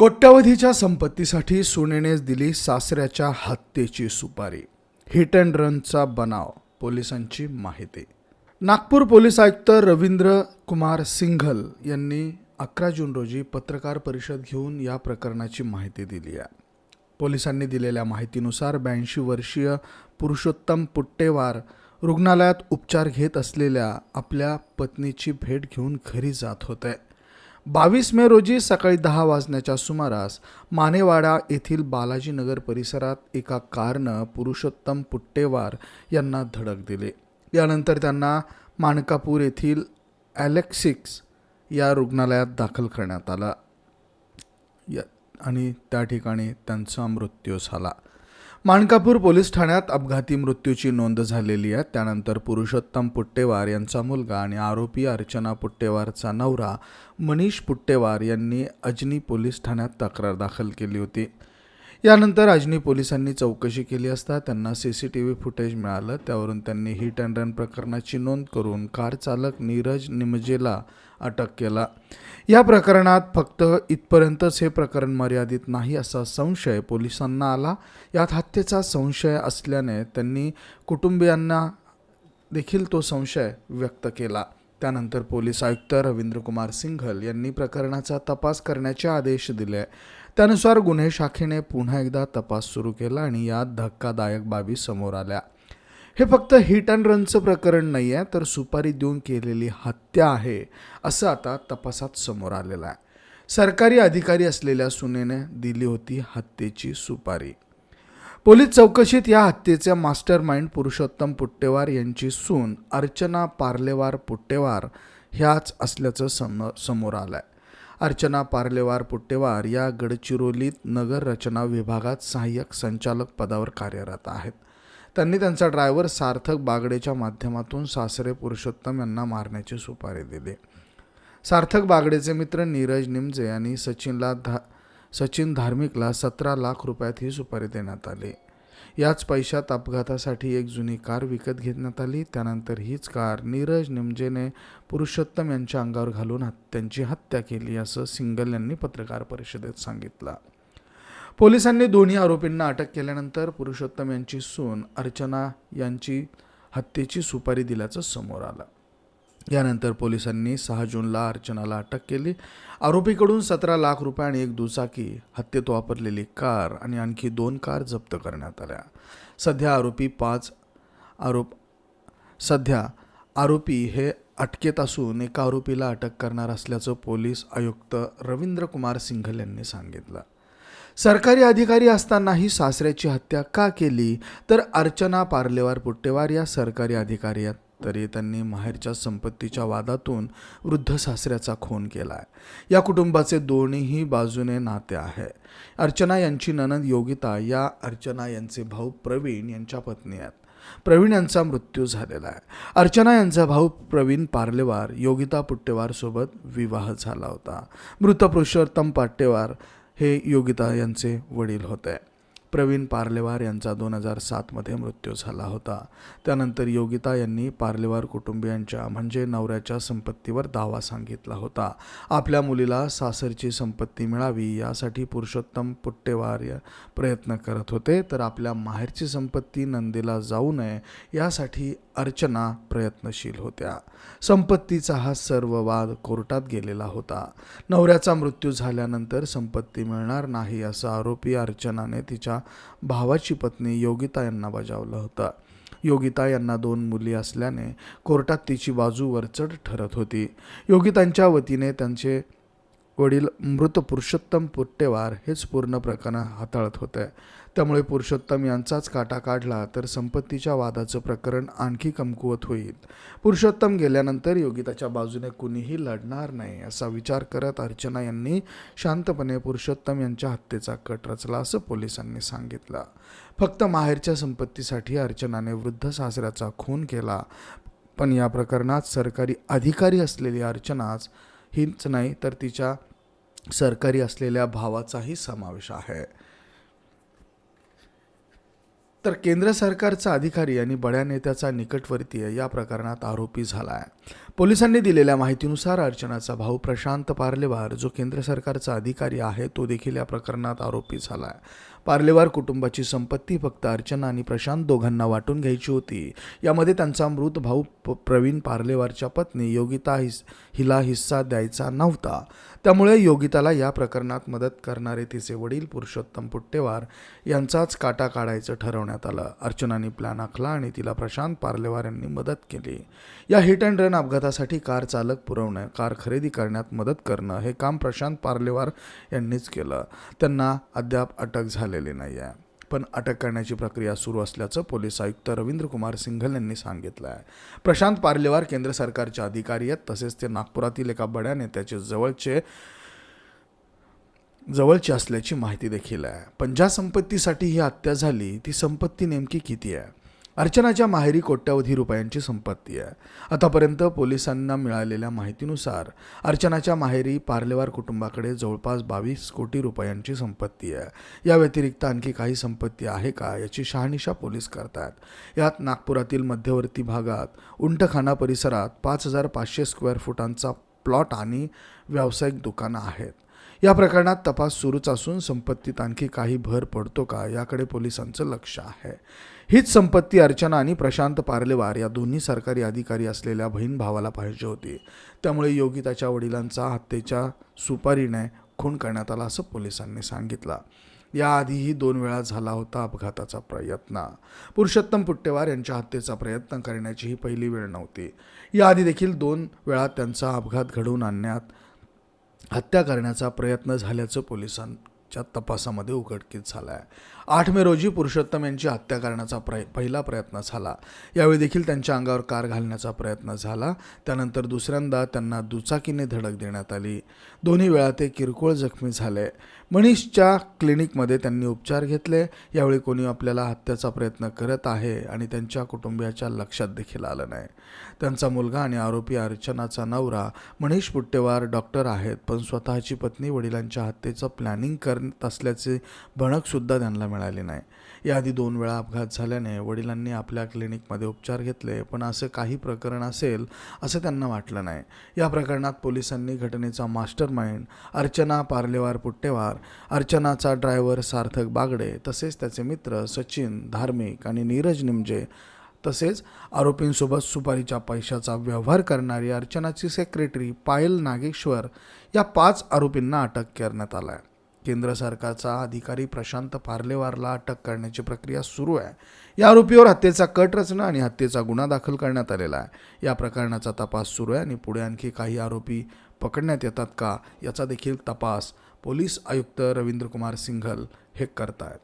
कोट्यावधीच्या संपत्तीसाठी सुनेनेच दिली सासऱ्याच्या हत्येची सुपारी. हिट अँड रनचा बनाव पोलिसांची माहिती. नागपूर पोलीस आयुक्त रवींद्र कुमार सिंघल यांनी अकरा जून रोजी पत्रकार परिषद घेऊन या प्रकरणाची माहिती दिली आहे. पोलिसांनी दिलेल्या माहितीनुसार ब्याऐंशी वर्षीय पुरुषोत्तम पुट्टेवार रुग्णालयात उपचार घेत असलेल्या आपल्या पत्नीची भेट घेऊन घरी जात होते. बावीस मे रोजी सकाळी दहा वाजण्याच्या सुमारास मानेवाडा येथील बालाजीनगर परिसरात एका कारनं पुरुषोत्तम पुट्टेवार यांना धडक दिली. यानंतर त्यांना माणकापूर येथील ॲलेक्सिक्स या रुग्णालयात दाखल करण्यात आला. या आणि त्या ठिकाणी त्यांचा मृत्यू झाला. माणकापूर पोलीस ठाण्यात अपघाती मृत्यूची नोंद झालेली आहे. त्यानंतर पुरुषोत्तम पुट्टेवार यांचा मुलगा आणि आरोपी अर्चना पुट्टेवारचा नवरा मनीष पुट्टेवार यांनी अजनी पोलीस ठाण्यात तक्रार दाखल केली होती. यानंतर अजनी पोलिसांनी चौकशी केली असता त्यांना C C T V footage मिळालं. त्यावरून त्यांनी हिट अँड रन प्रकरणाची नोंद करून कार चालक नीरज निमजेला अटक केला. या प्रकरणात फक्त इथपर्यंतच हे प्रकरण मर्यादित नाही असा संशय पोलिसांना आला. यात हत्येचा संशय असल्याने त्यांनी कुटुंबियांना देखील तो संशय व्यक्त केला. त्यानंतर पोलीस आयुक्त रवींद्र कुमार सिंघल यांनी प्रकरणाचा तपास करण्याचे आदेश दिले. त्यानुसार गुन्हे शाखेने पुन्हा एकदा तपास सुरू केला आणि यात धक्कादायक बाबी समोर आल्या. हे फक्त हिट अँड रनचं प्रकरण नाही आहे तर सुपारी देऊन केलेली हत्या आहे असं आता तपासात समोर आलेलं आहे. सरकारी अधिकारी असलेल्या सुनेने दिली होती हत्येची सुपारी. पोलीस चौकशीत या हत्येचे मास्टर माइंड पुरुषोत्तम पुट्टेवार यांची सून अर्चना पार्लेवार पुट्टेवार ह्याच असल्याचं सम समोर आलं आहे अर्चना पार्लेवार पुट्टेवार या गडचिरोलीत नगर रचना विभागात सहाय्यक संचालक पदावर कार्यरत आहेत. त्यांनी त्यांचा ड्रायव्हर सार्थक बागडेच्या माध्यमातून सासरे पुरुषोत्तम यांना मारण्याची सुपारी दिली. सार्थक बागडेचे मित्र नीरज निमजे आणि सचिनला धा सचिन धार्मिकला सतरा लाख रुपयात ही सुपारी देण्यात आली. याच पैशात अपघातासाठी एक जुनी कार विकत घेण्यात आली. त्यानंतर हीच कार नीरज निमजेने पुरुषोत्तम यांच्या अंगावर घालून त्यांची हत्या केली असं सिंगल यांनी पत्रकार परिषदेत सांगितलं. पोलिसांनी दोन्ही आरोपींना अटक केल्यानंतर पुरुषोत्तम यांची सून अर्चना यांची हत्येची सुपारी दिल्याचं समोर आलं. यानंतर पोलिसांनी सहा जूनला अर्चनाला अटक केली. आरोपीकडून सतरा लाख रुपये आणि एक दुचाकी हत्येत वापरलेली कार आणि आणखी दोन कार जप्त करण्यात आल्या. सध्या आरोपी पाच आरोप सध्या आरोपी हे अटकेत असून एका आरोपीला अटक करणार असल्याचं पोलीस आयुक्त रवींद्र कुमार सिंघल यांनी सांगितलं. सरकारी अधिकारी असतानाही सासऱ्याची हत्या का केली? तर अर्चना पार्लेवार पुट्टेवार या सरकारी अधिकारी तरी त्यांनी माहेरच्या संपत्तीच्या वादातून वृद्ध सासऱ्याचा खून केला आहे या कुटुंबाचे दोन्हीही बाजूने नाते आहे. अर्चना यांची ननद योगिता या अर्चना यांचे भाऊ प्रवीण यांच्या पत्नी आहेत. प्रवीण यांचा मृत्यू झालेला आहे. अर्चना यांचा भाऊ प्रवीण पार्लेवार योगिता पुट्टेवारसोबत विवाह झाला होता. मृत पुरुषोत्तम पाट्टेवार हे योगिता यांचे वडील होते. प्रवीण पार्लेवार यांचा दोन हजार सातमध्ये मृत्यू झाला होता. त्यानंतर योगिता यांनी पार्लेवार कुटुंबियांच्या म्हणजे नवऱ्याच्या संपत्तीवर दावा सांगितला होता. आपल्या मुलीला सासरची संपत्ती मिळावी यासाठी पुरुषोत्तम पुट्टेवार प्रयत्न करत होते तर आपल्या माहेरची संपत्ती नंदीला जाऊ नये यासाठी अर्चना प्रयत्नशील होत्या. संपत्तीचा हा सर्व वाद कोर्टात गेलेला होता. नवऱ्याचा मृत्यू झाल्यानंतर संपत्ती मिळणार नाही असा आरोपी अर्चनाने तिच्या भावाची पत्नी योगिता यांना बजावलं होतं. योगिता यांना दोन मुली असल्याने कोर्टात तिची बाजू वरचढ ठरत होती. योगितांच्या वतीने त्यांचे वडील मृत पुरुषोत्तम पुट्टेवार हेच पूर्ण प्रकरण हाताळत होते. त्यामुळे पुरुषोत्तम यांचाच काटा काढला तर संपत्तीच्या वादाचं प्रकरण आणखी कमकुवत होईल. पुरुषोत्तम गेल्यानंतर योगिताच्या बाजूने कुणीही लढणार नाही असा विचार करत अर्चना यांनी शांतपणे पुरुषोत्तम यांच्या हत्येचा कट रचला असं पोलिसांनी सांगितलं. फक्त माहेरच्या संपत्तीसाठी अर्चनाने वृद्ध सासऱ्याचा खून केला. पण या प्रकरणात सरकारी अधिकारी असलेली अर्चनाच हीच नाही तर तिच्या सरकारी असलेल्या भावाचाही समावेश आहे. तर केंद्र सरकारचा अधिकारी आणि बड्या नेत्याचा निकटवर्तीय या प्रकरणात आरोपी झाला आहे पोलिसांनी दिलेल्या माहितीनुसार अर्चनाचा भाऊ प्रशांत पार्लेवार जो केंद्र सरकारचा अधिकारी आहे तो देखील या प्रकरणात आरोपी झाला आहे पार्लेवार कुटुंबाची संपत्ती फक्त अर्चना आणि प्रशांत दोघांना वाटून घ्यायची होती. यामध्ये त्यांचा मृत भाऊ प्रवीण पार्लेवारच्या पत्नी योगिता हिस हिला हिस्सा द्यायचा नव्हता. त्यामुळे योगिताला या प्रकरणात मदत करणारे तिचे वडील पुरुषोत्तम पुट्टेवार यांचाच काटा काढायचं ठरवण्यात आलं. अर्चनाने प्लॅन आखला आणि तिला प्रशांत पार्लेवार यांनी मदत केली. या हिट अँड रन अपघातासाठी कार चालक पुरवणं कार खरेदी करण्यात मदत करणं हे काम प्रशांत पार्लेवार यांनीच केलं. त्यांना अद्याप अटक झालेली नाही आहे पण अटक करण्याची प्रक्रिया सुरू असल्याचं पोलीस आयुक्त रवींद्र कुमार सिंघल यांनी सांगितलं आहे प्रशांत पार्लेवार केंद्र सरकारचे अधिकारी आहेत तसेच ते नागपुरातील एका बड्या नेत्याचे जवळचे जवळची असल्याची माहिती देखील आहे. पण ज्या संपत्तीसाठी ही हत्या झाली ती संपत्ती नेमकी किती आहे? अर्चनाच्या माहेरी कोट्यावधी रुपयांची संपत्ती आहे. आतापर्यंत पोलिसांना मिळालेल्या माहितीनुसार अर्चनाच्या माहेरी पार्लेवार कुटुंबाकडे जवळपास बावीस कोटी रुपयांची संपत्ती आहे. या व्यतिरिक्त आणखी काही संपत्ती आहे का याची शहानिशा पोलीस करतात. यात नागपुरातील मध्यवर्ती भागात उंटखाना परिसरात पाच हजार पाचशे स्क्वेअर फुटांचा प्लॉट आणि व्यावसायिक दुकानं आहेत. या प्रकरणात तपास सुरूच असून संपत्तीत आणखी काही भर पडतो का याकडे पोलिसांचं लक्ष आहे. हीच संपत्ती अर्चना आणि प्रशांत पार्लेवार या दोन्ही सरकारी अधिकारी असलेल्या बहीण भावाला पाहिजे होती. त्यामुळे योगिताच्या वडिलांचा हत्येच्या सुपारीने खून करण्यात आला असं पोलिसांनी सांगितलं. याआधीही दोन वेळा झाला होता अपघाताचा प्रयत्न. पुरुषोत्तम पुट्टेवार यांच्या हत्येचा प्रयत्न करण्याची ही पहिली वेळ नव्हती. याआधी देखील दोन वेळा त्यांचा अपघात घडवून आणण्यात हत्या करण्याचा प्रयत्न झाल्याचं पोलिसांच्या तपासामध्ये उघडकीस झालं आहे आठ मे रोजी पुरुषोत्तम यांची हत्या करण्याचा प्रय पहिला प्रयत्न झाला. यावेळी देखील त्यांच्या अंगावर कार घालण्याचा प्रयत्न झाला. त्यानंतर दुसऱ्यांदा त्यांना दुचाकीने धडक देण्यात आली. दोन्ही वेळा ते किरकोळ जखमी झाले. मनीषच्या क्लिनिकमध्ये त्यांनी उपचार घेतले. यावेळी कोणी आपल्याला हत्याचा प्रयत्न करत आहे आणि त्यांच्या कुटुंबियाच्या लक्षात देखील आलं नाही. त्यांचा मुलगा आणि आरोपी अर्चनाचा नवरा मनीष पुट्टेवार डॉक्टर आहेत पण स्वतःची पत्नी वडिलांच्या हत्येचं प्लॅनिंग करत असल्याचे भणकसुद्धा त्यांना मिळाली नाही. याआधी दोन वेळा अपघात झाल्याने वडिलांनी आपल्या क्लिनिकमध्ये उपचार घेतले पण असं काही प्रकरण असेल असं त्यांना वाटलं नाही. या प्रकरणात पोलिसांनी घटनेचा मास्टर माइंड अर्चना पार्लेवार पुट्टेवार अर्चनाचा ड्रायव्हर सार्थक बागडे तसेच त्याचे मित्र सचिन धार्मिक आणि नीरज निमजे तसेच आरोपींसोबत सुपारीच्या पैशाचा व्यवहार करणारी अर्चनाची सेक्रेटरी पायल नागेश्वर या पाच आरोपींना अटक करण्यात आला आहे केंद्र सरकारचा अधिकारी प्रशांत पार्लेवारला अटक करण्याची प्रक्रिया सुरू आहे. या आरोपीवर हत्येचा कट रचना आणि हत्येचा गुन्हा दाखल करण्यात आलेला आहे. या प्रकरणाचा तपास सुरू आहे आणि पुढे आणखी काही आरोपी पकडण्यात येतात का याचा देखील तपास पोलीस आयुक्त रवींद्र कुमार सिंघल हे करतायत.